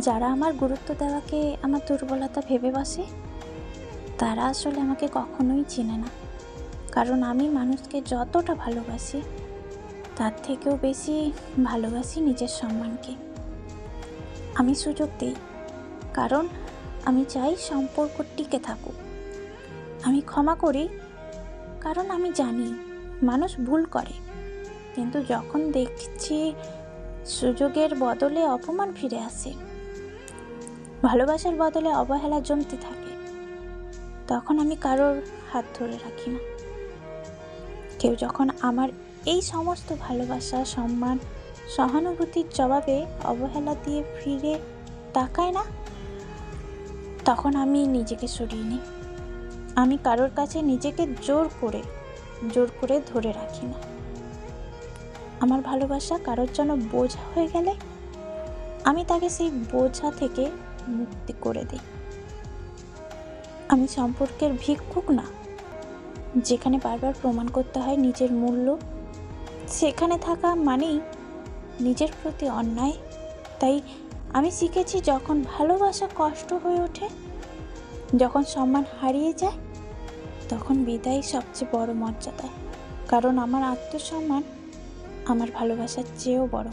যারা আমার গুরুত্ব দেওয়াকে আমার দুর্বলতা ভেবে বসে, তারা আসলে আমাকে কখনোই চেনে না। কারণ আমি মানুষকে যতটা ভালোবাসি, তার থেকেও বেশি ভালোবাসি নিজের সম্মানকে। আমি সুযোগ দিই, কারণ আমি চাই সম্পর্ক টিকে থাকুক। আমি ক্ষমা করি, কারণ আমি জানি মানুষ ভুল করে। কিন্তু যখন দেখছি সুযোগের বদলে অপমান ফিরে আসে ভালোবাসার বদলে অবহেলা জমতে থাকে। তখন আমি কারোর হাত ধরে রাখি না। কেউ যখন আমার এই সমস্ত ভালোবাসা, সম্মান, সহানুভূতির জবাবে অবহেলা দিয়ে ফিরে তাকায় না, তখন আমি নিজেকে সরিয়ে নিই। আমি কারোর কাছে নিজেকে জোর করে জোর করে ধরে রাখি না। আমার ভালোবাসা কারোর জন্য বোঝা হয়ে গেলে, আমি তাকে সেই বোঝা থেকে মুক্তি করে দিই। আমি সম্পর্কের ভিক্ষুক না। যেখানে বারবার প্রমাণ করতে হয় নিজের মূল্য, সেখানে থাকা মানেই নিজের প্রতি অন্যায়। তাই আমি শিখেছি যখন ভালোবাসা কষ্ট হয়ে ওঠে, যখন সম্মান হারিয়ে যায়, তখন বিদায় সবচেয়ে বড় মর্যাদা। কারণ আমার আত্মসম্মান আমার ভালোবাসার চেয়েও বড়।